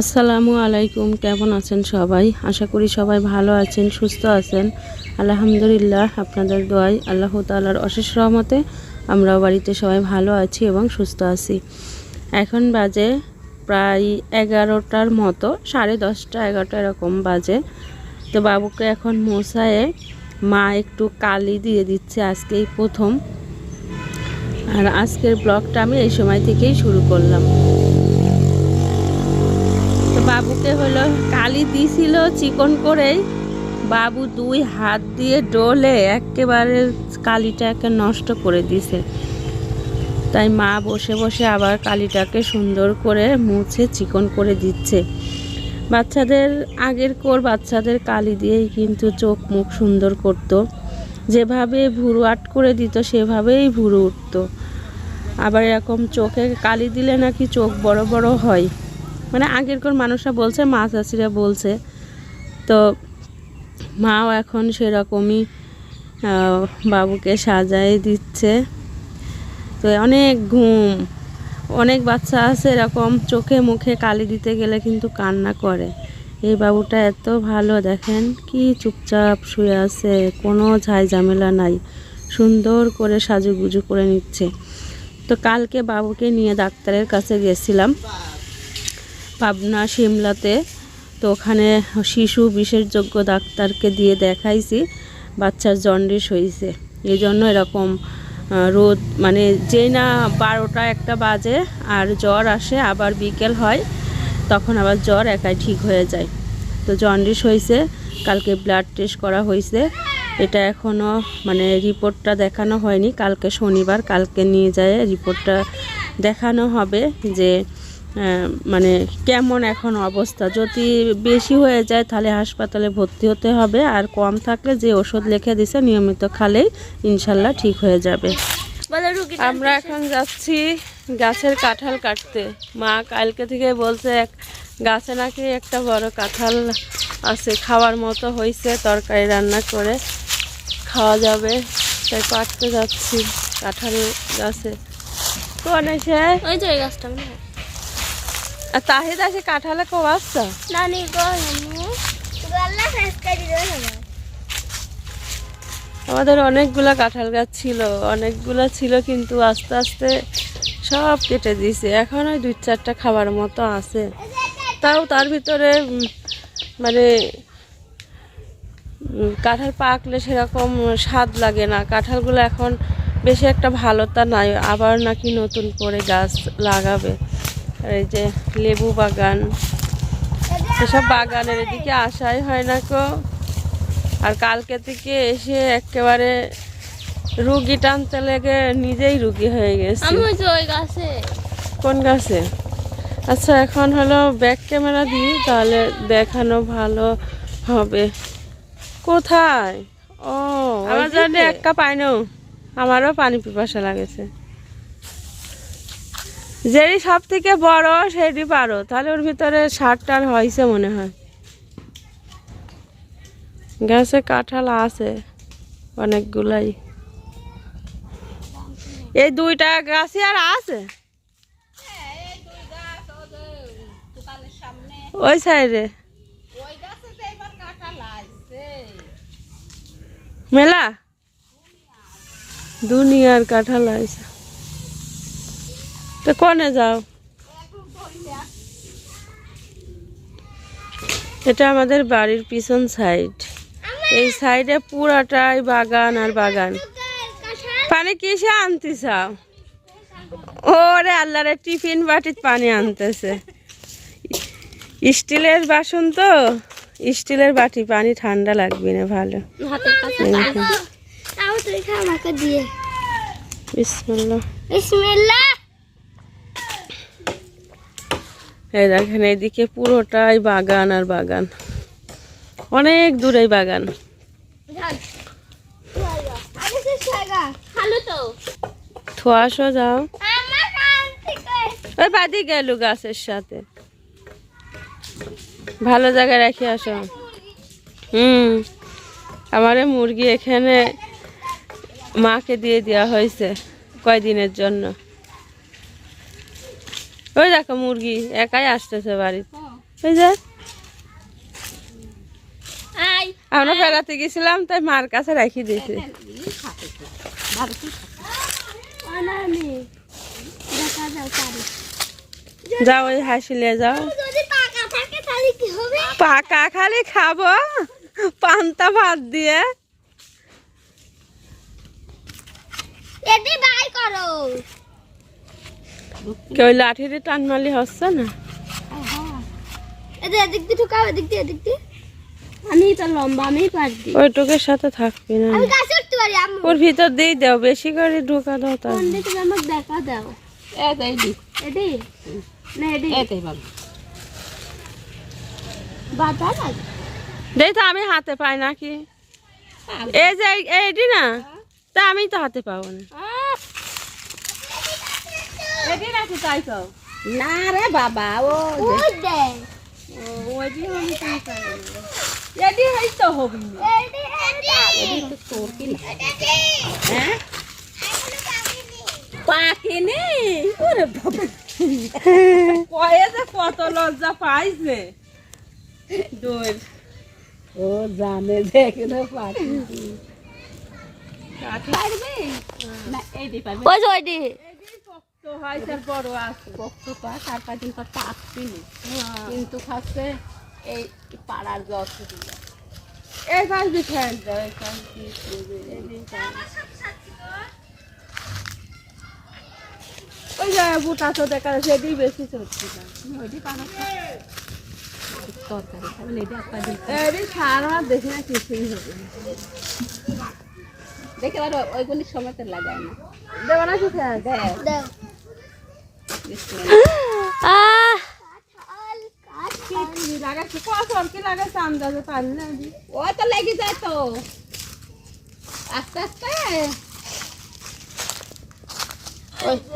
আসসালামু আলাইকুম, কেমন আছেন সবাই? আশা করি সবাই ভালো আছেন, সুস্থ আছেন। আলহামদুলিল্লাহ, আপনাদের দোয়াই আল্লাহ তালার অশেষ রহমতে আমরাও বাড়িতে সবাই ভালো আছি এবং সুস্থ আছি। এখন বাজে প্রায় এগারোটার মতো, সাড়ে দশটা, এগারোটা এরকম বাজে। তো বাবুকে এখন মশায়ে মা একটু কালি দিয়ে দিচ্ছে, আজকেই প্রথম। আর আজকের ব্লগটা আমি এই সময় থেকেই শুরু করলাম। বাবুকে হলো কালি দিছিল চিকন করেই। বাবু দুই হাত দিয়ে ডলে, একেবারে কালিটাকে নষ্ট করে দিছে। তাই মা বসে বসে আবার কালিটাকে সুন্দর করে মুছে চিকন করে দিচ্ছে। বাচ্চাদের আগের কোর বাচ্চাদের কালি দিয়েই কিন্তু চোখ মুখ সুন্দর করতো। যেভাবে ভুরু আট করে দিত, সেভাবেই ভুরু উঠতো। আবার এরকম চোখে কালি দিলে নাকি চোখ বড় বড় হয়। মানে আগেরকার মানুষরা বলছে, মা চাষিরা বলছে। তো মাও এখন সেরকমই বাবুকে সাজাই দিচ্ছে। তো অনেক ঘুম, অনেক বাচ্চা আছে এরকম চোখে মুখে কালি দিতে গেলে কিন্তু কান্না করে। এই বাবুটা এত ভালো, দেখেন কি চুপচাপ শুয়ে আছে, কোনো ঝাই ঝামেলা নাই। সুন্দর করে সাজুগুজু করে নিচ্ছে। তো কালকে বাবুকে নিয়ে ডাক্তারের কাছে গেছিলাম। পাবনা সিমলাতে। তো ওখানে শিশু বিশেষযোগ্য ডাক্তারকে দিয়ে দেখাইছি, বাচ্চার জন্ডিস হয়েছে এই জন্য এরকম রোদ মানে যেই না বারোটা একটা বাজে আর জ্বর আসে, আবার বিকেল হয়, তখন আবার জ্বর একাই ঠিক হয়ে যায়। তো জন্ডিস হয়েছে কালকে ব্লাড টেস্ট করা হয়েছে এটা এখনও মানে রিপোর্টটা দেখানো হয়নি। কালকে শনিবার, কালকে নিয়ে যায়, রিপোর্টটা দেখানো হবে যে মানে কেমন এখন অবস্থা? যদি বেশি হয়ে যায় তাহলে হাসপাতালে ভর্তি হতে হবে আর কম থাকলে যে ওষুধ লিখে দিছে নিয়মিত খালেই ইনশাল্লাহ ঠিক হয়ে যাবে। আমরা এখন যাচ্ছি গাছের কাঁঠাল কাটতে। মা কালকে থেকে বলছে এক গাছে নাকি একটা বড় কাঁঠাল আছে খাওয়ার মতো হয়েছে তরকারি রান্না করে খাওয়া যাবে। তাই কাটতে যাচ্ছি কাঁঠাল গাছে। কোন এসে? ওই যে গাছটা নানি গো গল্লা শেষ করে দিও আমাদের অনেকগুলা কাঁঠাল গাছ ছিল অনেকগুলা ছিল কিন্তু আস্তে আস্তে সব কেটে দিয়েছে। এখন ওই দুই চারটা খাবার মতো আছে। তাও তার ভিতরে মানে কাঁঠাল পাকলে সেরকম স্বাদ লাগে না। কাঁঠালগুলো এখন বেশি একটা ভালো তা নাই আবার নাকি নতুন করে গাছ লাগাবে। আর এই যে লেবু বাগান। এসব বাগানের এদিকে আসাই হয় না কো। আর কালকে থেকে এসে একেবারে রুগী টানতে লেগে নিজেই রুগী হয়ে গেছে। ওই গাছে। কোন গাছে? আচ্ছা এখন হলো ব্যাক ক্যামেরা দিই তাহলে দেখানো ভালো হবে। কোথায়? ও আমার জন্য? এক কাপ আইনো আমারও পানি পিপাসা লাগেছে। যেই সব থেকে বড় সেটি পারো। তাহলে ওর ভিতরে সার টার হয়েছে মনে হয়। গাছে কাঁঠাল আছে অনেকগুলাই। এই দুইটা গাছই আর আছে? ওই সাইডে। মেলা? দুনিয়ার কাঁঠাল আছে। তো কোনে যাও? এটা আমাদের বাড়ির পিছন সাইড এই সাইডে পুরাটাই বাগান আর বাগান। পানি কিসে আনতে চাও ওরে আল্লাহরে টিফিন বাটিত পানি আনতেছে। স্টিলের বাসন তো? স্টিলের বাটি পানি ঠান্ডা লাগবে না ভালো। বিসমিল্লাহ। বিসমিল্লাহ। এই দেখেন, এইদিকে পুরোটাই বাগান আর বাগান। অনেক দূরে বাগান। থোয়াশো যাও ওই বাদি গেল গাছের সাথে। ভালো জায়গায় রেখে আসো। হুম, আমারে মুরগি এখানে মাকে দিয়ে দেওয়া হয়েছে কয়দিনের জন্য। ওই দেখো মুরগি একাই আসতেছে বাড়িতে। এই যে। আমরা বেড়াতে গেছিলাম তাই মার কাছে রাখি দিয়েছি। যাও ওই হাসিলে যাও। পাকা খালি খাব। পান্তা ভাত দিয়ে। এটি বাই করো। কেউ লাঠিতে টান মারলে হচ্ছে না? এদিক দিয়ে ঢুকাও এদিক দিয়ে এদিক দিয়ে। আমি তো লম্বা আমি পারছি ওই টোকের সাথে থাকবি না। আমি গাছে উঠতে পারি আম্মু। ওর ভিতর দিয়ে দাও বেশি করে ঢোকা দাও তার কোন দিকে আমাকে দেখা দাও। এটি না এটি বাতা লাগে দেই তো আমি হাতে পাই নাকি? এই যে এই- এইটি না? তা আমি তো হাতে পাবো না। এটি নাকি তাই না রে বাবা ও ওই দে। ওইটি আমি তাই পাবো এটি হই তো হবি। এটি এটি তো তোর কি হ্যাঁ? পাকিনি। ওরে বাবা। কয়ে যে কত লজ্জা পাইছে। দোর। ও জানে যে কেন পারবে? না এই দি পারবে। ওই যে তো বড় আছে পা চার পাঁচ দিন পর পাকছিনি কিন্তু খাচ্ছে এই পাড়ার যত দিল এই কাজ বিছাই দাও এই কাজ ওই যে বুটা তো দেখা যাচ্ছে এটি বেশি চলছে না ওইটি পাড়া তরকারি খাবেন এটা একটা দিন এটি সারা দেখি না কিছুই হবে দেখে আর ওইগুলি সময়তে লাগায় না। দেবো না কিছু দেখ ও তো লেগে যায় তো আস্তে আস্তে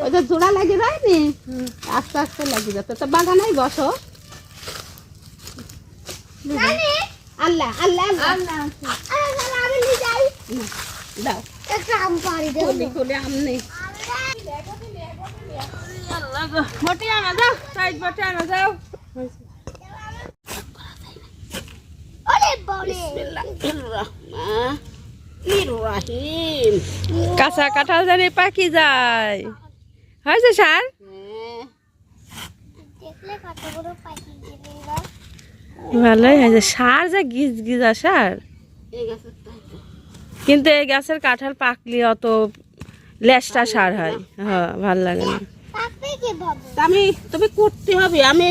ওই যে জোড়া লেগে যায়নি আস্তে। আস্তে লেগে যাচ্ছে তো বাগানেই বসো আল্লাহ আল্লাহ আল্লাহ। আমি দাও একটা আম পারি দেব খুলে খুলে আমনি কাঁচা কাঁঠাল জানি পাকি যায়। হয়েছে সার? ভালোই হয়েছে। সার যা গিজ গিজা সার। কিন্তু এই গাছের কাঁঠাল পাকলি অত লেসটা সার হয়। হ্যাঁ ভালো লাগে না। আমি তুমি করতে হবে। আমি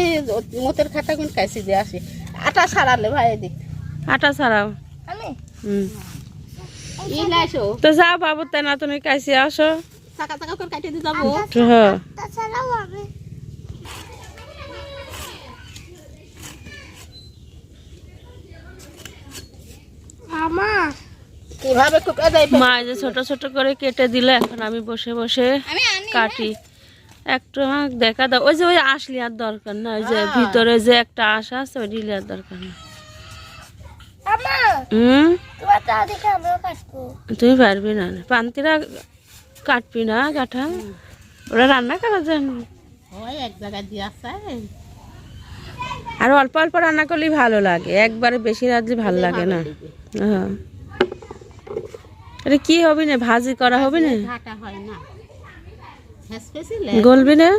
মতের খাতা কোন কাছে দিয়ে আসি। আটা সারালে ভাই এদিক। আটা ছাড়াও। আমি? হুম। তো যাও বাবু তেনা তুমি কাছে আসো। চাকা চাকা করে কাটিয়ে দিয়ে যাব। হ্যাঁ কীভাবে মা যে ছোট ছোট করে কেটে দিলে এখন আমি বসে বসে কাটি। একটু আমাকে দেখা দাও। ওই যে ওই আসলি আর দরকার না ওই যে ভিতরে যে একটা আশা আছে ওই দিলে আর দরকার না। আমা হুম? তোমার তা দেখে আমিও কাটবো। তুমি পারবি না। পান্তিরা কাটবি না কাঠা? ওরা রান্না করা যায় না আর অল্প অল্প রান্না করলে ভালো লাগে। একবারে বেশি রাঁধলে ভালো লাগে না। হ্যাঁ। এটা কি হবে না? ভাজি করা হবে না ঘাটা হয় না হেসপেছিলে গলবি না।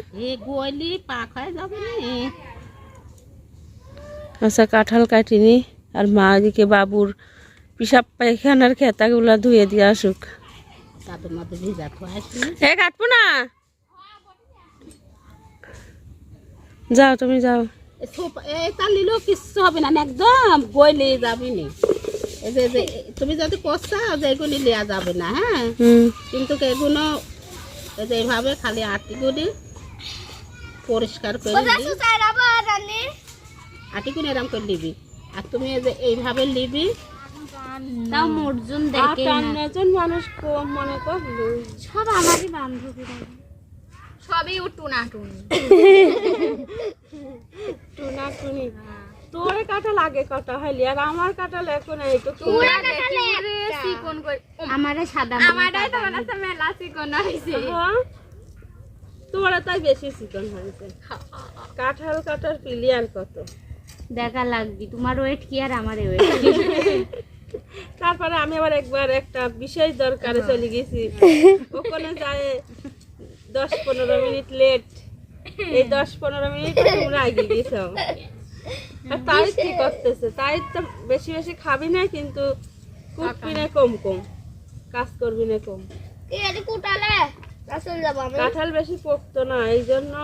আচ্ছা কাঁঠাল কাটিনি আর মা এদিকে বাবুর পিসাব পায়খানার খেতাগুলা ধুয়ে দিয়ে আসুক এ কাটবো না। যাও তুমি যাও। এটা নিলেও কিচ্ছু হবে না একদম যাবি নি। তুমি যদি করছাও যে এগুলি নেওয়া যাবে না হ্যাঁ কিন্তু এগুলো এই যে এইভাবে খালি আটিগুলি পরিষ্কার করে সুসাই আটিগুলি এরম করে নিবি। আর তুমি এই যে এইভাবে নিবি। তাও মর্জুন আর টান্নজন মানুষ কম মনে করল সব আমারই বান্ধবীরা সবই উটুনা টুনি টুনা টুনি তোর কাঁঠাল আগে কাটা হইলি। আর আমার কাঁঠাল এখন এই তো পুরা দেখালে চিকন করে আমারে সাদা আমারটাই তো মনে হচ্ছে মেলা চিকন হইছে হ্যাঁ। তোরা তাই বেশি চিকন হয়েছে। কাঁঠাল কাটার ক্লিয়ার কত? দেখা লাগবি। তোমার ওয়েট কি আর আমার ওয়েট তারপরে আমি আবার একবার একটা বিশেষ দরকারে চলে গেছি। ওখানে যায় দশ পনেরো মিনিট লেট এই দশ পনেরো মিনিট তোমরা আগে গেছো। তাই কি করতেছে? তাই তো বেশি বেশি খাবি না কিন্তু কুটবি না কম কম। কাজ করবি না কম। কাঁঠাল বেশি পকতো না এই জন্য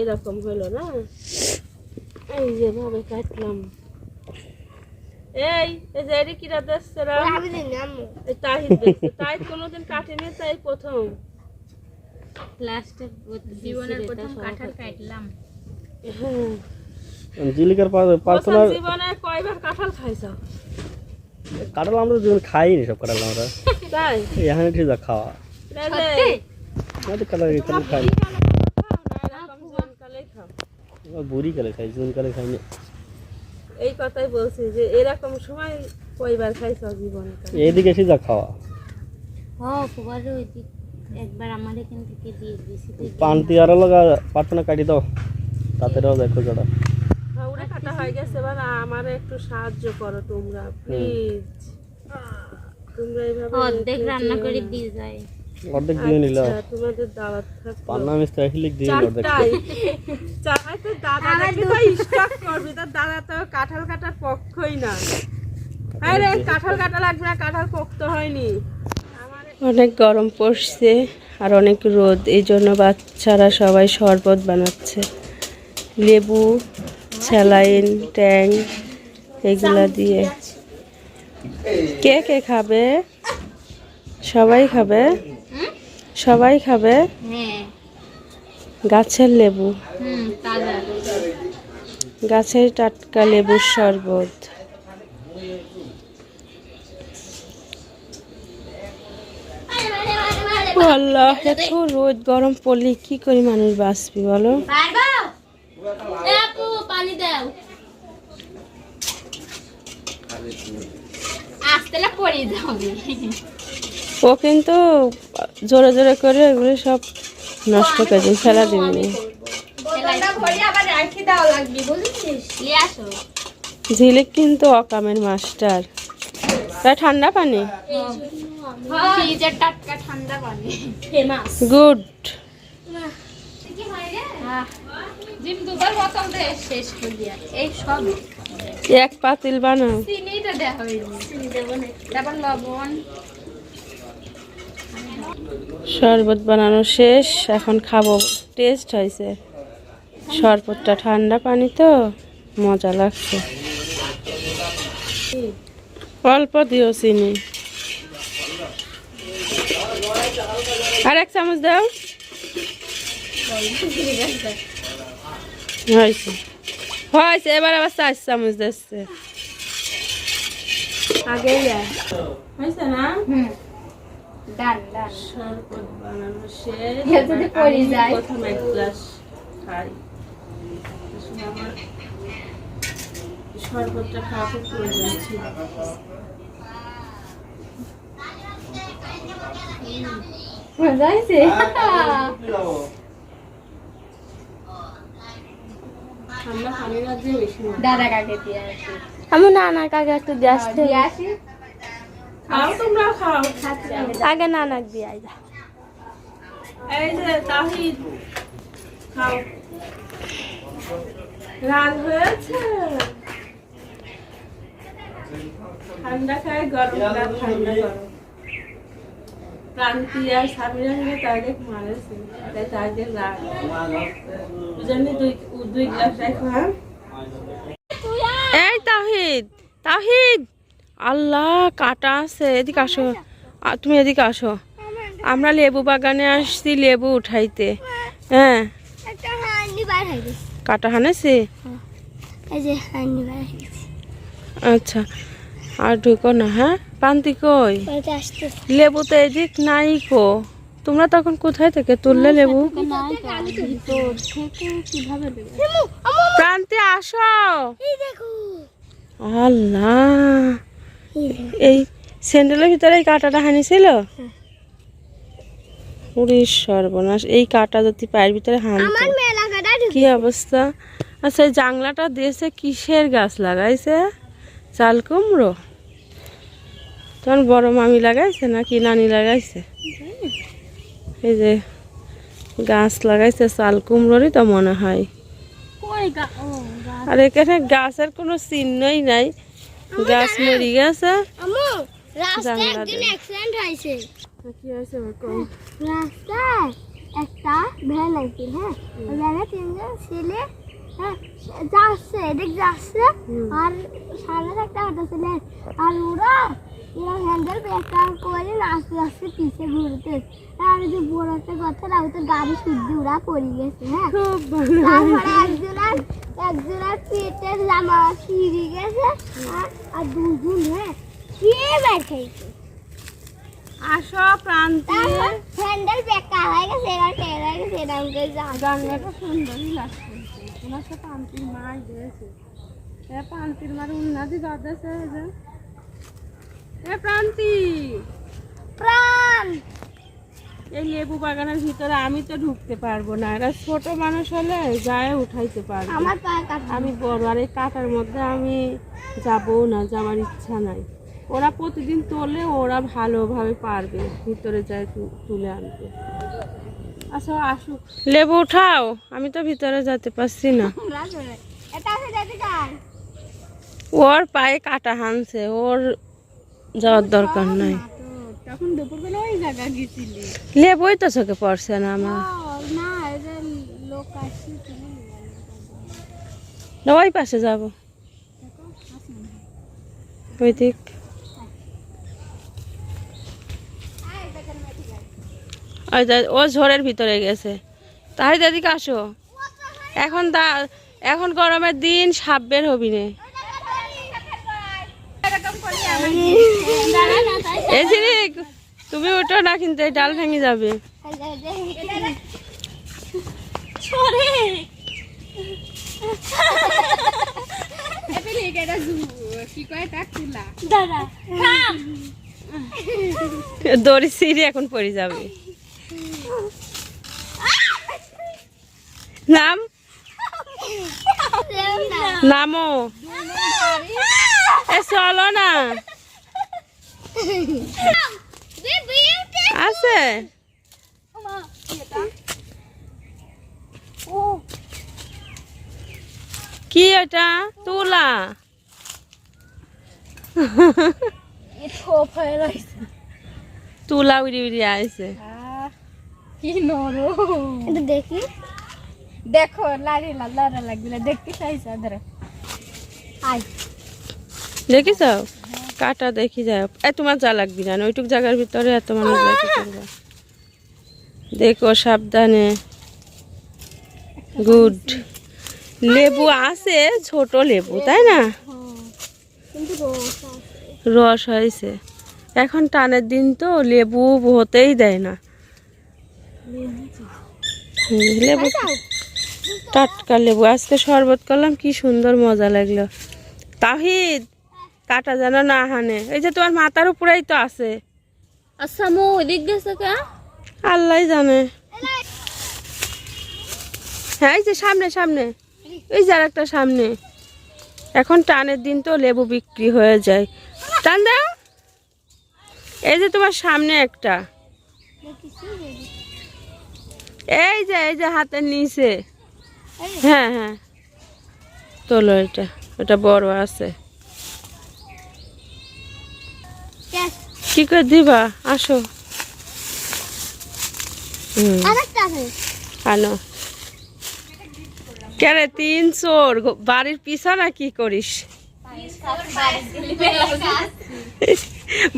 এরকম হলো না। এই যে ভাবে কাটলাম। এই এই যে এরি কিরা দেখছে রা? এই তাহিদ দেখছে। তাহিদ কোনোদিন কাটেনি তাই প্রথম। লাস্টে জীবনের প্রথম কাঁঠাল কাটলাম। হ্যাঁ। জিলিকার পার্সোনাল জীবনে কয়বার কাঁঠাল খাইছ? কাঁঠাল আমরা দুজন খাইনি সব কাঁঠাল আমরা। তাই? এখানে ঠিক আছে খাওয়া। কাঁঠাল কাঁঠাল খাই বুড়ি কালে খাই জুন কালে খাইনি। এই কথাই বলছি যে এরকম সময় কয়বার খাইছ জীবনে এইদিকে এসে যা খাওয়া। ও খুবার ওই একবার আমার এখান থেকে দিয়ে দিছি পান্তি আর লগা পার্সোনা কাটি দাও। তাতে দেখো জোড়া। হাওড়ে কাটা হয়ে গেছে এবার আমার একটু সাহায্য করো তোমরা প্লিজ তোমরা এইভাবে অর্ধেক রান্না করে দিয়ে যায়। অর্ধেক দিয়ে নিল আচ্ছা, তোমাদের দাওয়াত পান্না মিস্ত্রি আসলে দিয়ে অর্ধেক। চারটায়। তো দাদা দেখবি তো স্টক করবি তোর দাদা তো কাঁঠাল কাটার পক্ষই না। আরে কাঁঠাল কাটা লাগবে না কাঁঠাল পোক্ত হয়নি। অনেক গরম পড়ছে আর অনেক রোদ এই জন্য বাচ্চারা সবাই শরবত বানাচ্ছে। লেবু স্যালাইন ট্যাং এগুলা দিয়ে কে কে খাবে সবাই খাবে সবাই খাবে হ্যাঁ গাছের লেবু গাছের টাটকা লেবুর শরবত আল্লাহ এত রোদ গরম পড়লে কি করি মানুষ বাঁচবি বলো আপু পানি দাও। আসতে পড়ে যাবে ও কিন্তু জোরে জোরে করে এগুলো সব নষ্ট করে দিন ফেলা আসো। ঝিলিক কিন্তু অকামের মাস্টার। তাই ঠান্ডা পানি? ঠান্ডা পানি। ফেমাস গুড জিম দুবার বোতল শেষ করে দিয়া এই সব। এক পাতিল বানাও। চিনিটা দেওয়া হয়নি চিনি দেবো না। তারপর লবণ। শরবত বানানো শেষ। এখন খাব। টেস্ট হয়েছে। শরবতটা ঠান্ডা পানি তো। মজা লাগছে। অল্প দিও চিনি। আর এক চামচ দাও। হয়েছে হয়েছে এবার আবার চার চামচ দিচ্ছে আগে হয়েছে না ডান ডান শরবত বানানো শেষ যদি পড়ে যায়। প্রথম এক গ্লাস খাই আমার শরবতটা খাওয়া খুব প্রয়োজন ছিল মজা হয়েছে ঠান্ডা পানি না দিয়ে বেশি মজা। দাদা কাকে দিয়ে আসি? আমি নানার কাকে একটু দিয়ে আসতে আসি? খাও তোমরা খাও। আগে নানাক দিয়ে এই যে তাহিদ খাও। রাগ হয়েছে। ঠান্ডা খায় গরম ঠান্ডা গরম। প্রান্তি স্বামীরা মিলে তাদের মারেছে তাই তাদের রাগ। বুঝলি দুই দুই গ্লাস রাখো হ্যাঁ এই তাহিদ তাহিদ! আল্লাহ কাটা আছে এদিকে আসো। তুমি এদিকে আসো। আমরা লেবু বাগানে আসছি লেবু উঠাইতে। হ্যাঁ। কাটা হানেছি? এই যে হান্ডি বার গেছে। আচ্ছা। আর ঢুকো না হ্যাঁ? পান্তি কই? লেবু তো এদিক নাই কো। তোমরা তখন কোথায় থেকে তুললে লেবু? প্রান্তে আসো। এই আল্লাহ। এই স্যান্ডেলের ভিতরে এই কাঁটাটা হানিছিল উড়ি সর্বনাশ এই কাঁটা যদি পায়ের ভিতরে হান আমার মেলা কি অবস্থা? আচ্ছা এই জাংলাটা দিয়েছে কিসের গাছ লাগাইছে? চাল কুমড়ো? তখন বড় মামি লাগাইছে নাকি নানি লাগাইছে? এই যে গাছ লাগাইছে চাল কুমড়োরই তো মনে হয়। আর এখানে গাছের কোনো চিহ্নই নাই। গাছ মরি গেছে। কি হয়েছে রাস্তায় একটা ভ্যান আছে হ্যাঁ? ভ্যানে তিনজন ছেলে হ্যাঁ যাচ্ছে এদিক যাচ্ছে। আর সামনে একটা অটো ছেলে। আর ওরা এরা হ্যান্ডেল ব্রেকার করে নাচতে নাচতে পিছিয়ে ঘুরতে আর যে বড় একটা কথা না ওতে গাড়ি শুদ্ধ ওরা পড়ে গেছে হ্যাঁ। তারপরে একজনের একজনের পেটের জামা ছিঁড়ে গেছে আর আর দুজন হ্যাঁ কে বের খেয়েছে আসো প্রান্তি। হ্যান্ডেল বেকা হয়ে গেছে এরা টেরা গেছে এরকম করে জানলাটা সুন্দরই লাগছে। তোমার সাথে পান্তির মার উন্নতি এই যে। এ প্রান্তি। প্রাণ। এই লেবু বাগানের ভিতরে আমি তো ঢুকতে পারব না। এরা ছোট মানুষ হলে যায় উঠাইতে পারব। আমার আমি বড় আর এই কাটার মধ্যে আমি যাব না যাওয়ার ইচ্ছা নাই। ওরা প্রতিদিন তোলে ওরা ভালোভাবে পারবে ভিতরে যায় তুলে আনতে। আচ্ছা আসুক। লেবু উঠাও আমি তো ভিতরে যেতে পারছি না। ওর পায়ে কাটা হানছে ওর যাওয়ার দরকার নাই। তখন দুপুরবেলা ওই জায়গা গেছিলি? লেবুই তো চোখে পড়ছে না আমার। না লোক আসছে ওই পাশে যাব। ওই দিক। ও ঝড়ের ভিতরে গেছে। তাই দাদিকে আসো। এখন দা এখন গরমের দিন সাপ বের হবি নে। তুমি ওঠো না কিন্তু এই ডাল ভেঙে যাবে। দড়ি সিঁড়ি এখন পড়ে যাবে। নাম। নামো। এ চলো না। আছে কি এটা তুলা তুলা উড়ি উড়ি আইছে কি নরম এটা দেখি? দেখো লারি লারা লাগবে দেখতে চাইছে ধরো। আই দেখিস কাটা দেখি যায় এ তোমার যা লাগবি না ওইটুক জায়গার ভিতরে এত মানুষ দেখো সাবধানে। গুড লেবু আছে ছোট লেবু তাই না? রস হয়েছে। এখন টানের দিন তো লেবু হতেই দেয় না। লেবু টাটকা লেবু। আজকে শরবত করলাম কি সুন্দর মজা লাগল। তাহিদ! কাটা যেন না হানে। এই যে তোমার মাথার উপরেই তো আছে। আচ্ছা মো ওদিক গেছে কে? আল্লাহ জানে। হ্যাঁ এই যে সামনে সামনে। এই যে একটা সামনে। এখন টানের দিন তো লেবু বিক্রি হয়ে যায়। টান দাও। এই যে তোমার সামনে একটা। এই যে এই যে হাতের নিচে। হ্যাঁ হ্যাঁ। তোলো এটা ওটা বড় আছে। কি করে দিবা? আসো। আনো। কেরে তিন চোর। বাড়ির পিছনে কি করিস?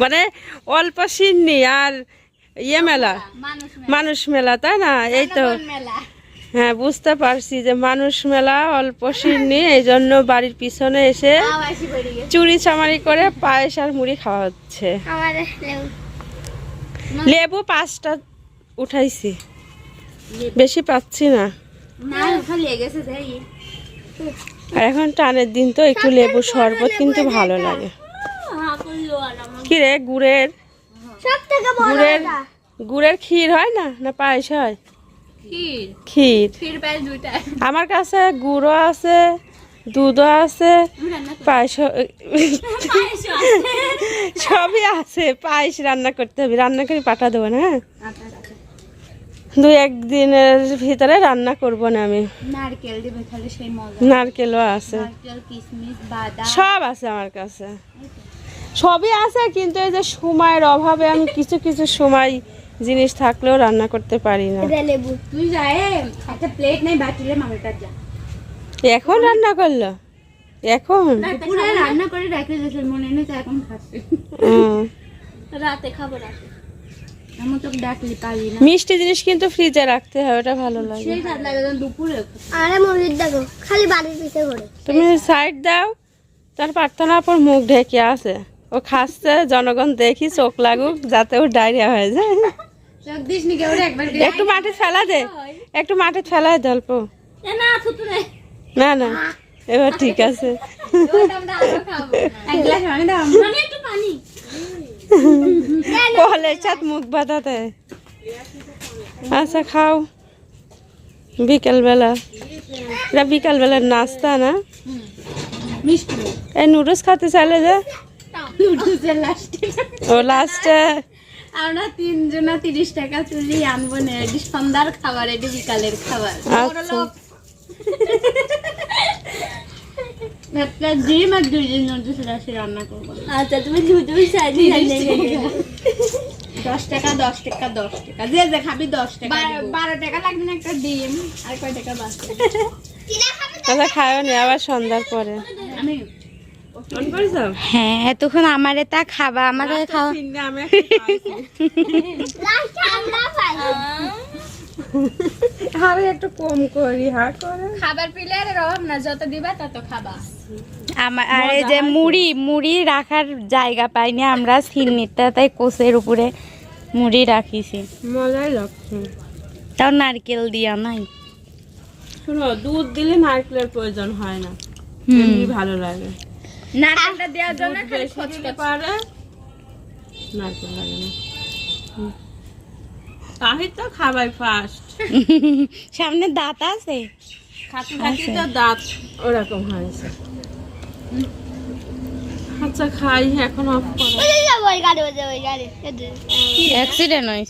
মানে অল্প সিন্নি আর ইয়ে মেলা। মানুষ মেলা। তাই না? এই তো। হ্যাঁ বুঝতে পারছি যে মানুষ মেলা অল্প সিন্নি এই জন্য বাড়ির পিছনে এসে চুরি চামারি করে পায়েস আর মুড়ি খাওয়া হচ্ছে। লেবু। পাঁচটা উঠাইছি। বেশি পাচ্ছি না। আর এখন টানের দিন তো একটু লেবু শরবত কিন্তু ভালো লাগে। কি রে গুড়ের? গুড়ের গুড়ের ক্ষীর হয় না না পায়েস হয়? ক্ষীর। আমার কাছে গুঁড়ো আছে দুধও আছে সবই আছে পায়েস রান্না করতে হবে। রান্না করে পাঠা দেবো না হ্যাঁ? দুই একদিনের ভিতরে রান্না করব না আমি। নারকেল দিবে তাহলে সেই মজা। নারকেলও আছে। নারকেল কিশমিশ বাদাম। সব আছে আমার কাছে। সবই আছে কিন্তু এই যে সময়ের অভাবে আমি কিছু কিছু সময় জিনিস থাকলেও রান্না করতে পারি না। এটা লেবু। তুই যায় একটা প্লেট নেই বাটিলে মামের কাছে যা। এখন রান্না করল? এখন? রান্না করে রেখে মনে নেই এখন রাতে খাব মিষ্টি জিনিস কিন্তু ফ্রিজে রাখতে হয় ওটা ভালো লাগে। সেই স্বাদ লাগে যখন দুপুরে আরে মুরগির দেখো খালি বাড়ির পিছে ঘুরে। তুমি সাইড দাও তার প্রার্থনা পর মুখ ঢেকে আছে। ও খাচ্ছে জনগণ দেখি চোখ লাগুক যাতে ওর ডায়রিয়া হয়ে যায়। একটু মাঠে ফেলা দে। একটু মাঠে ফেলায় দে অল্প। না না না। এবার ঠিক আছে। এক গ্লাস পানি দাও। মানে একটু পানি। কলের সাথে মুখ বাঁধাতে আচ্ছা খাও। বিকেলবেলা। এটা বিকালবেলার নাস্তা না? এই নুডলস খাতে চাইলে যে ও লাস্টে আমরা তিনজনা তিরিশ টাকা তুলি আনব না এটি সন্ধ্যার খাবার এটি বিকালের খাবার। আচ্ছা। একটা ডিম আর দুই দিন নুডলস রান্না করব। আচ্ছা তুমি দশ টাকা দশ টাকা দশ টাকা। যে যে খাবি দশ টাকা বারো টাকা লাগবে না একটা ডিম আর কয় টাকা বাঁচবে আচ্ছা খাও নি আবার সন্ধ্যার পরে। আমি হ্যাঁ এতক্ষণ আমারে তা খাবা আমারে খাওয়া আমি আমরা পাই আরে একটু কম করি হা করে খাবার পিলে আর অভাব না যত দিবা তত খাবা। আমার আর যে মুড়ি মুড়ি রাখার জায়গা পাইনি আমরা সিন্নিটা তাই কোষের উপরে মুড়ি রাখিছি। মজাই লাগছে। তাও নারকেল দিয়া নাই। শুনো দুধ দিলে নারকেলের প্রয়োজন হয় না। হুম। ভালো লাগে। নারকেলটা দেওয়ার জন্য দিলে পারে। নারকেল লাগে না। তাহির তো খাবাই ফার্স্ট সামনে দাঁত আছে। খাতে খাতে তো দাঁত ওরকম হয়েছে। আচ্ছা খাই এখন অফ করো। ওই গাড়ি ওই ওই গাড়ি অ্যাক্সিডেন্ট হয়েছে।